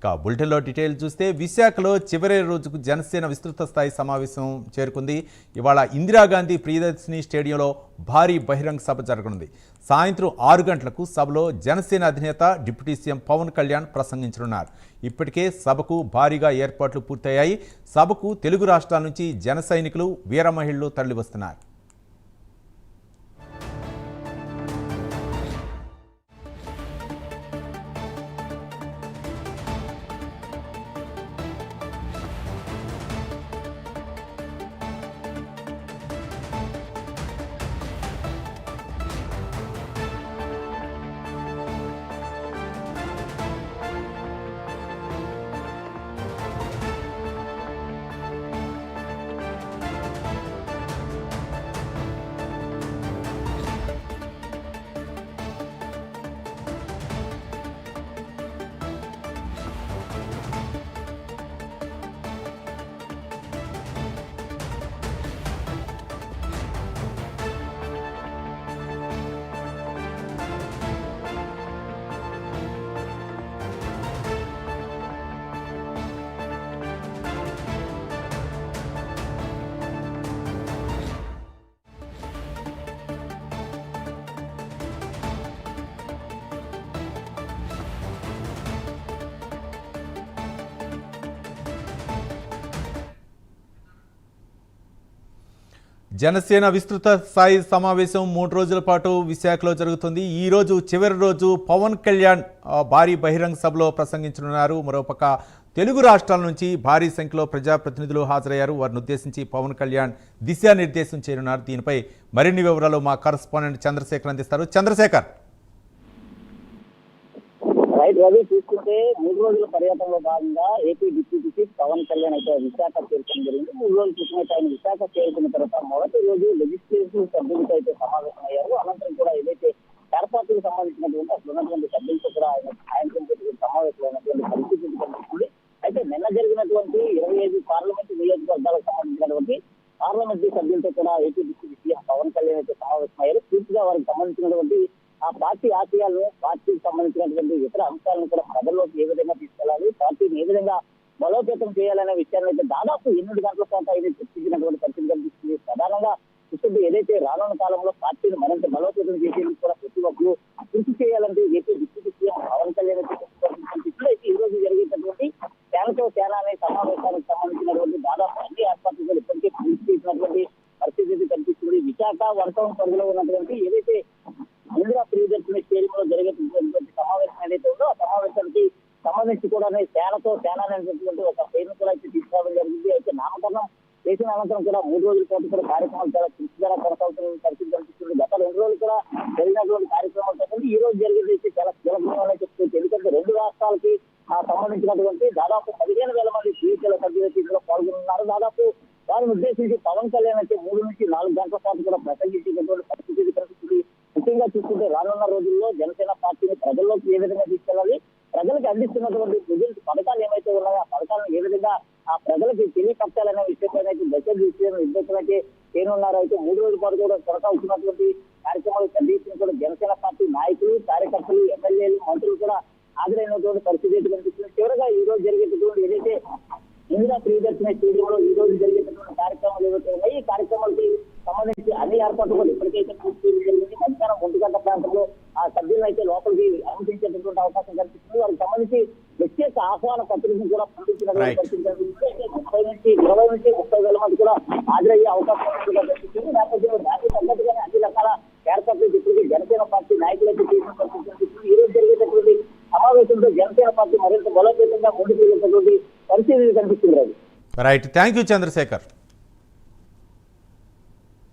ఇక బులెటిన్లో డీటెయిల్ చూస్తే విశాఖలో చివరి రోజుకు జనసేన విస్తృత స్థాయి సమావేశం చేరుకుంది. ఇవాళ ఇందిరాగాంధీ ప్రియదర్శిని స్టేడియంలో భారీ బహిరంగ సభ జరగనుంది. సాయంత్రం ఆరు గంటలకు సభలో జనసేన అధినేత డిప్యూటీ సీఎం పవన్ కళ్యాణ్ ప్రసంగించనున్నారు. ఇప్పటికే సభకు భారీగా ఏర్పాట్లు పూర్తయ్యాయి. సభకు తెలుగు రాష్ట్రాల నుంచి జన సైనికులు వీర మహిళలు తరలివస్తున్నారు. జనసేన విస్తృత స్థాయి సమావేశం మూడు రోజుల పాటు విశాఖలో జరుగుతుంది. ఈ రోజు చివరి రోజు పవన్ కళ్యాణ్ భారీ బహిరంగ సభలో ప్రసంగించనున్నారు. మరోపక్క తెలుగు రాష్ట్రాల నుంచి భారీ సంఖ్యలో ప్రజాప్రతినిధులు హాజరయ్యారు. వారిని ఉద్దేశించి పవన్ కళ్యాణ్ దిశానిర్దేశం చేయనున్నారు. దీనిపై మరిన్ని వివరాలు మా కరస్పాండెంట్ చంద్రశేఖర్ అందిస్తారు. చంద్రశేఖర్! రైట్ రవి చూసుకుంటే మూడు రోజుల పర్యటనలో భాగంగా AP deputy chief Pawan Kalyan అయితే విశాఖ చేరుకోవడం జరిగింది. మూడు రోజుల క్రితం ఆయన విశాఖ చేరుకున్న తర్వాత మొదటి రోజు లెజిస్లేటివ్ సభ్యులతో అయితే సమావేశం అయ్యారు. అనంతరం కూడా ఏదైతే ఏర్పాట్లకు సంబంధించినటువంటి అసలు ఉన్నటువంటి సభ్యులతో కూడా ఆయన సాయంత్రం సమావేశమైనటువంటి పరిస్థితి కనిపిస్తుంది అయితే నిన్న జరిగినటువంటి ఇరవై ఐదు పార్లమెంటు నియోజకవర్గాలకు సంబంధించినటువంటి పార్లమెంటరీ సభ్యులతో కూడా AP deputy CM Pawan Kalyan అయితే సమావేశమయ్యారు. పూర్తిగా వారికి సంబంధించినటువంటి పార్టీ ఆశయాలను పార్టీకి సంబంధించినటువంటి ఇతర అంశాలను కూడా ప్రజల్లోకి ఏ విధంగా తీసుకెళ్ళాలి పార్టీని ఏ విధంగా బలోపేతం చేయాలనే విషయాన్ని అయితే దాదాపు ఎనిమిది గంటల పాటు అయితే చర్చించినటువంటి పరిస్థితి కనిపిస్తుంది. ప్రధానంగా ఇప్పుడు ఏదైతే రానున్న కాలంలో పార్టీని మరింత బలోపేతం చేసేందుకు కూడా ప్రతి ఒక్కరు కృషి చేయాలంటే AP deputy CM Pawan Kalyan ఇప్పుడైతే ఈ రోజు జరిగేటటువంటి సేనతో సేన అనే సమావేశానికి సంబంధించినటువంటి దాదాపు అన్ని ఏర్పాట్లు కూడా ఇప్పటికే పూర్తి చేసినటువంటి పరిస్థితి అయితే కనిపిస్తుంది. విశాఖ వన్ పరిధిలో ఉన్నటువంటి ఏదైతే ఇందిరా ప్రియదర్శిని స్టేడియంలో జరిగేటటువంటి సమావేశం ఏదైతే ఉందో ఆ సమావేశానికి సంబంధించి కూడా సేనతో సేన అనేటటువంటి ఒక పేరును కూడా అయితే తీసుకురావడం జరిగింది. అయితే నామకరణం చేసిన అనంతరం కూడా మూడు రోజుల పాటు కూడా కార్యక్రమాలు చాలా చురుకుగా కొనసాగుతున్న పరిస్థితి కనిపిస్తుంది. గత రెండు రోజులు కూడా జరిగినటువంటి కార్యక్రమాలు కాకుండా ఈ రోజు జరిగేది అయితే చాలా కీలకంగా చెప్తుంది ఎందుకంటే రెండు రాష్ట్రాలకి సంబంధించినటువంటి దాదాపు పదిహేను వేల మంది టీచర్ల సభ్యులు ఇందులో పాల్గొన్నారు దాదాపు వారిని ఉద్దేశించి పవన్ కళ్యాణ్ అయితే మూడు నుంచి నాలుగు గంటల పాటు కూడా ప్రసంగించినటువంటి పరిస్థితి ముఖ్యంగా చూసుకుంటే రానున్న రోజుల్లో జనసేన పార్టీని ప్రజల్లోకి ఏ విధంగా తీసుకెళ్ళాలి ప్రజలకు అందిస్తున్నటువంటి ప్రజెంట్ పథకాలు ఏమైతే ఉన్నాయో ఆ పథకాలను ఏ విధంగా ఆ ప్రజలకి తెలియపరచాలనే విషయంపై అయితే దశ విషయం నిర్దేశమైతే అయితే మూడు రోజుల పాటు కూడా కొనసాగుతున్నటువంటి కార్యక్రమాలు కండిషన్ కూడా జనసేన పార్టీ నాయకులు కార్యకర్తలు ఎమ్మెల్యేలు మంత్రులు కూడా హాజరైనటువంటి పరిస్థితి కనిపిస్తుంది. చివరగా ఈ రోజు జరిగేటటువంటి ఏదైతే ఇందిరా ప్రియదర్శన స్టేడియంలో ఈ రోజు జరిగేటటువంటి కార్యక్రమాలు ఏవైతే ఉన్నాయి ఈ కార్యక్రమాలకి సంబంధించి అన్ని ఏర్పాట్లు కూడా ఇప్పటికైతే పూర్తి చేయడం జరిగింది మధ్యాహ్నం ఒంటి గంట ప్రాంతంలో ఆ సభ్యులను అయితే లోపలికి అనుమతించేటటువంటి అవకాశం కనిపిస్తుంది వారికి సంబంధించి ప్రత్యేక ఆహ్వాన పత్రికను కూడా పంపించినటువంటి. పరిస్థితి ముప్పై నుంచి ఇరవై నుంచి ముప్పై వేల మంది కూడా హాజరయ్యే అవకాశం కనిపిస్తుంది నేపథ్యంలో దానికి తగ్గట్టుగానే అన్ని రకాల ఏర్పాట్లు ఇప్పటికీ జనసేన పార్టీ నాయకులు అయితే చేసిన పరిస్థితి కనిపిస్తుంది ఈ రోజు జరిగేటటువంటి సమావేశంలో జనసేన పార్టీ మరింత బలోపేతంగా ముందుకు వెళ్ళేటటువంటి పరిస్థితి కనిపిస్తుంది. Right thank you Chandrasekhar